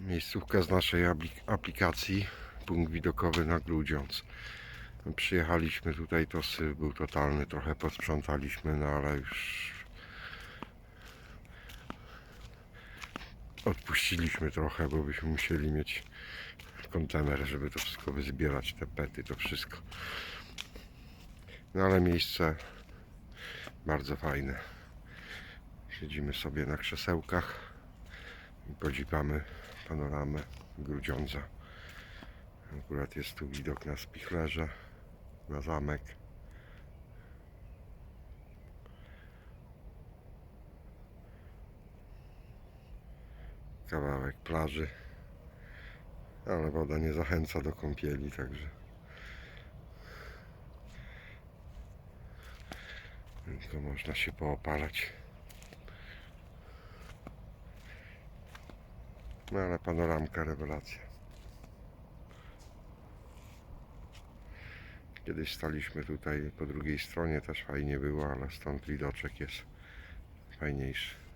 Miejscówka z naszej aplik- aplikacji, punkt widokowy na Grudziądz. Przyjechaliśmy tutaj, to syf był totalny, trochę posprzątaliśmy, no ale już odpuściliśmy trochę, bo byśmy musieli mieć kontener, żeby to wszystko wyzbierać, te pety, to wszystko. No ale miejsce bardzo fajne. Siedzimy sobie na krzesełkach podziwiamy panoramę Grudziądza. Akurat jest tu widok na Spichlerze, na zamek. Kawałek plaży, ale woda nie zachęca do kąpieli, także tylko można się poopalać. No ale panoramka rewelacja. Kiedyś staliśmy tutaj po drugiej stronie, też fajnie było, ale stąd widoczek jest fajniejszy.